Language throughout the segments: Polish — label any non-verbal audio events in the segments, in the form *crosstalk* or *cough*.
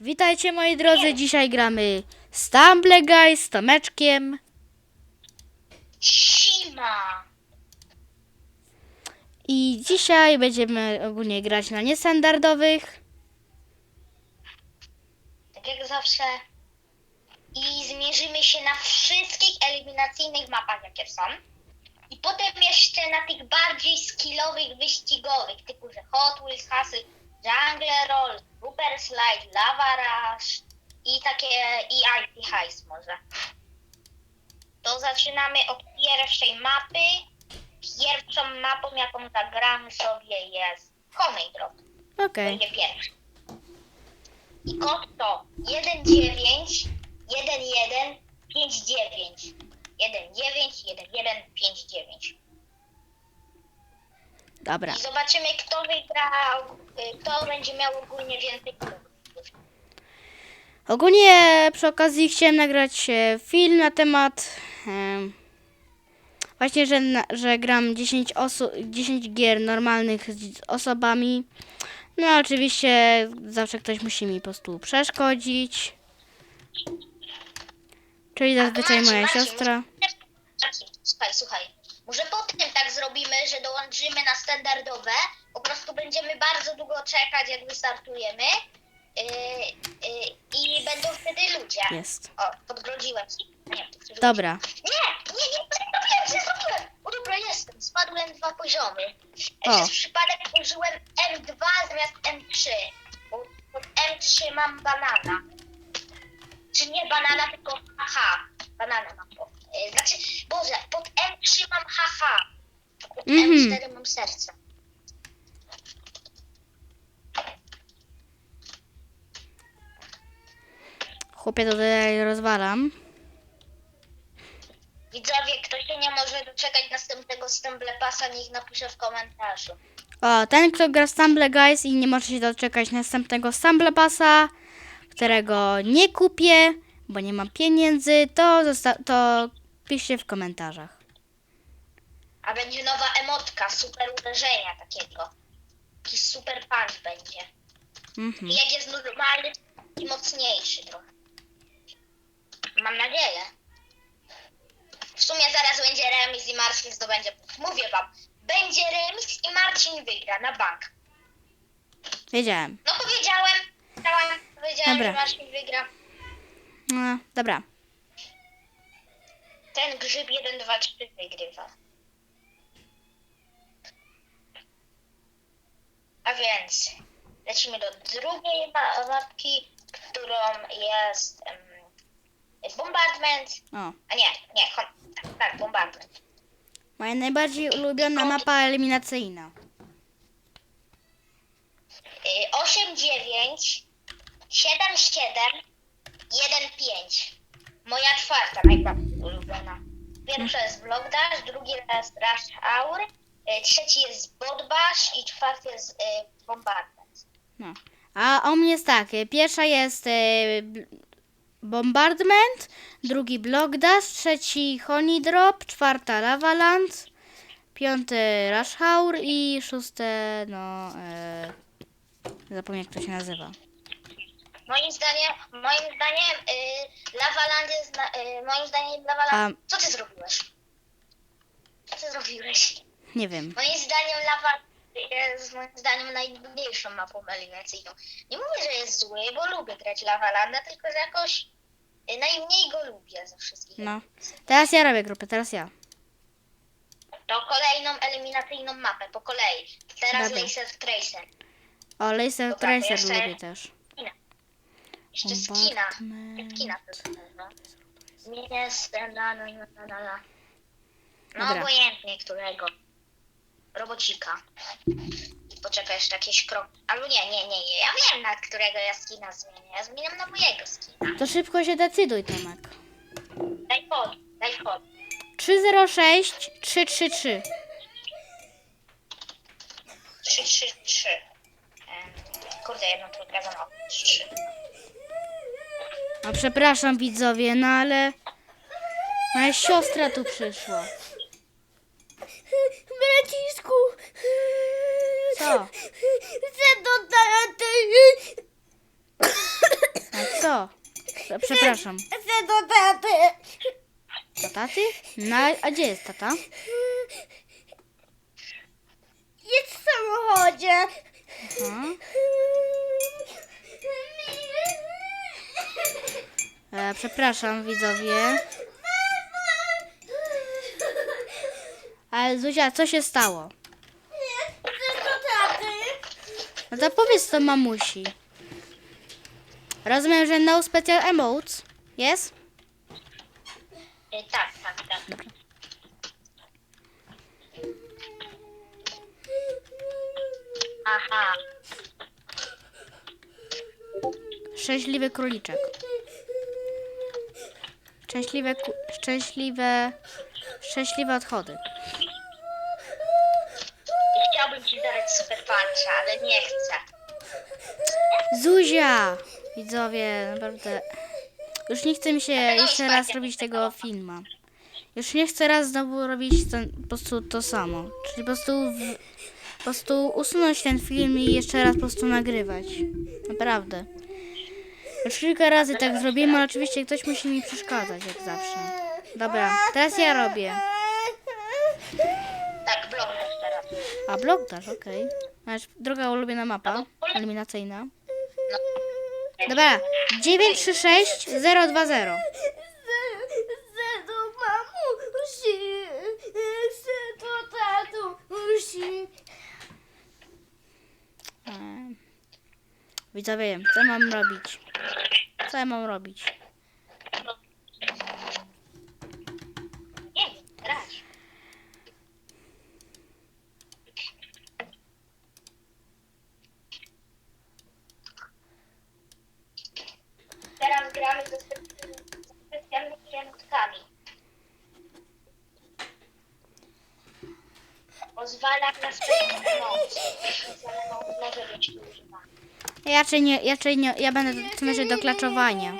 Witajcie moi drodzy, dzisiaj gramy Stumble Guys z Tomeczkiem Sima! i dzisiaj będziemy ogólnie grać na niestandardowych. Tak jak zawsze. I zmierzymy się na wszystkich eliminacyjnych mapach, jakie są. I potem jeszcze na tych bardziej skillowych, wyścigowych, typu że Hot Wheels, Hustle, Jungle Roll, Super Slide, Lava Rush i takie i IT Heist może. To zaczynamy od pierwszej mapy. Pierwszą mapą, jaką zagramy sobie jest Homemade Drop. Okej, Będzie pierwszy. I kod to 19 11 59 19 1159. dobra. I zobaczymy kto wygrał, y, kto będzie miał ogólnie więcej punktów. Ogólnie przy okazji chciałem nagrać e, film na temat em, właśnie, że, na, że gram 10, osu- 10 gier normalnych z osobami. No oczywiście zawsze ktoś musi mi po prostu przeszkodzić. Czyli zazwyczaj moja siostra. Słuchaj, słuchaj. Może potem tak zrobimy, że dołączymy na standardowe. Po prostu będziemy bardzo długo czekać, jak wystartujemy. Yy, yy, I będą wtedy ludzie. Jest. O, podgrodziłem. Nie, Dobra. Nie, nie, nie, zrobiłem, nie zrobiłem. O dobra, jestem. Spadłem dwa poziomy. O. Przez przypadek użyłem M2 zamiast M3. Bo pod M3 mam banana. Czy nie banana, tylko haha. Banana mam. E, Znaczy, Boże, pod M3 mam haha. Pod Mhm. M4 mam serce. Chłopie tutaj rozwalam. Widzowie, kto się nie może doczekać następnego Stumble Passa, niech napisze w komentarzu. O, ten, kto gra Stumble Guys i nie może się doczekać następnego Stumble Passa, którego nie kupię, bo nie mam pieniędzy, to, zosta- to piszcie w komentarzach. A będzie nowa emotka, super uderzenia takiego. Jakiś super punch będzie. Mhm. Jak jest normalny i mocniejszy trochę. Mam nadzieję. W sumie zaraz będzie remis i Marcin zdobędzie punkt. Mówię wam, będzie remis i Marcin wygra na bank. Wiedziałem. No powiedziałem, powiedziałem, powiedziałem Dobra. że Marcin wygra. No, dobra. Ten grzyb 1, 2, 3 wygrywa. A więc lecimy do drugiej ma- mapki, którą jest em, bombardment. O, A nie, nie, hon- tak, tak, bombardment. moja najbardziej ulubiona mapa eliminacyjna. Y, 8, 9, 7, 7, 1, 5. Moja czwarta najbardziej ulubiona. Pierwsza jest Block Dash, drugi jest Rush Hour, y, trzeci jest Bodbash i czwarty jest y, Bombardment. No. A u mnie jest tak, e, pierwsza jest e, Bombardment, drugi Block Dash, trzeci Honey Drop, czwarta Lavaland, piąty Rush Hour i szóste, no, e, zapomniałem jak to się nazywa. Moim zdaniem, moim zdaniem y, Lavaland jest, na, y, moim zdaniem Lavaland... Co ty zrobiłeś? Co ty zrobiłeś? Nie wiem. Moim zdaniem Lava jest moim zdaniem najtrudniejszą mapą eliminacyjną. Nie mówię, że jest zły, bo lubię grać Lavalanda, tylko że jakoś y, najmniej go lubię ze wszystkich. No. Teraz ja robię grupę, teraz ja. To kolejną eliminacyjną mapę, po kolei. Teraz Dobra. Laser Tracer. O, Laser Dobra, Tracer jeszcze- lubię też. Jeszcze skina. Skina to jest, no. Jest, na, na, na, na, na. No Dobra. obojętnie którego. Robocika. Poczekaj jeszcze jakieś krok. Albo nie, nie, nie, nie. Ja wiem na którego ja skina zmienię. Ja zmieniam na mojego skina. To szybko się decyduj, Tomek. Daj kod, daj kod. 306 333. 3, 3, 3. Kurde, jedno tu za mało. 3. No przepraszam widzowie, no ale moja siostra tu przyszła. Bracisku! Co? Chcę do taty. co? Prze- Przepraszam. Chcę do taty. Do taty? No, a gdzie jest tata? Jest w samochodzie. Aha. E, przepraszam, widzowie. Ale Zuzia, co się stało? Taty. No to powiedz to mamusi. Rozumiem, że no special emotes. Jest? E, tak, tak, tak. Dobra. Aha. Szczęśliwy króliczek. Szczęśliwe, szczęśliwe, szczęśliwe odchody. Chciałbym ci dać super puncha, ale nie chcę. Zuzia! Widzowie, naprawdę. Już nie chce mi się jeszcze raz robić tego filmu. Już nie chcę raz znowu robić ten, po prostu to samo. Czyli po prostu, w, po prostu usunąć ten film i jeszcze raz po prostu nagrywać. Naprawdę. Już kilka razy tak zrobimy, ale oczywiście ktoś musi mi przeszkadzać, jak zawsze. Dobra, teraz ja robię. Tak, blok też teraz. A, blok dasz, okej. Masz druga ulubiona mapa, eliminacyjna. Dobra, 936 020. Chcę do mamusi. Chcę do tatusi. Eee, Widzowie, co mam robić? Co ja mam robić? Teraz gramy ze specjalnymi emotkami. Pozwala na specjalną moc. Może być używana. Ja raczej nie, ja raczej nie, ja będę najwyżej do klaczowania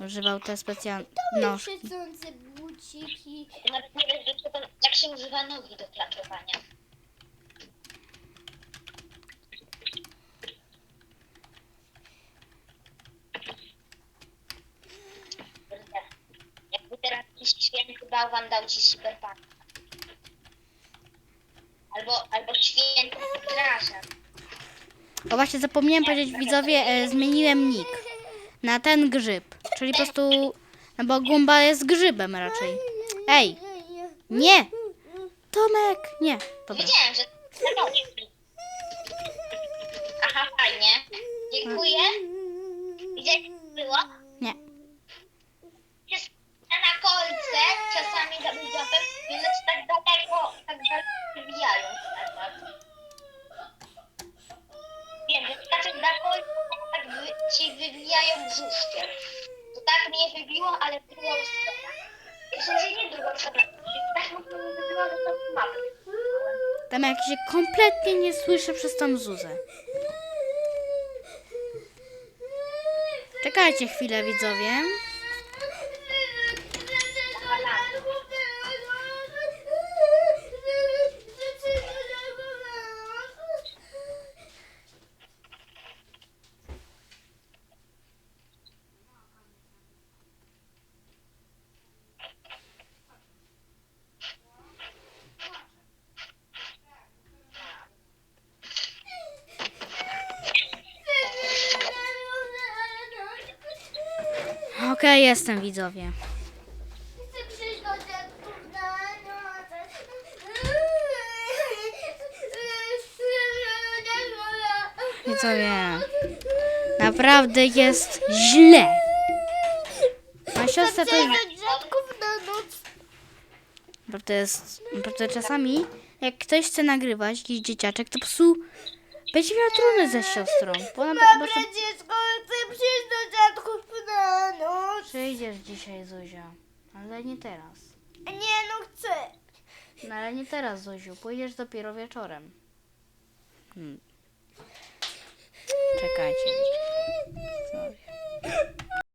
używał te specjalności. Siedzące buciki. Nawet nie że to, jak się używa nogi do klaczowania. Kurde. Jakby teraz jakiś święty bałwan dał ci super pan. Albo, albo święty strażak. O właśnie zapomniałem powiedzieć widzowie, e, zmieniłem nick na ten grzyb. Czyli po prostu, no bo Gumba jest grzybem raczej. Ej, nie! Tomek, nie. Dobra. Wiedziałem, że. Aha, fajnie. Dziękuję. Wybijają brzuszkiem. To tak mnie wybiło, ale w drugą stronę. W sensie nie drugą stronę, tak mocno mnie wybiło, że to mamy. Tam jak się kompletnie nie słyszę przez tą Zuzę. Czekajcie chwilę widzowie. Okej, jestem widzowie. Widzowie, naprawdę jest źle. A siostra to jest... Naprawdę jest... Naprawdę czasami, jak ktoś chce nagrywać, jakiś dzieciaczek, to prostu będzie miał trudny ze siostrą. Bo Przyjdziesz dzisiaj, Zuzia. Ale nie teraz. Nie, no chcę. No ale nie teraz, Zuziu. Pójdziesz dopiero wieczorem. Hmm. Czekajcie. *laughs* Sorry.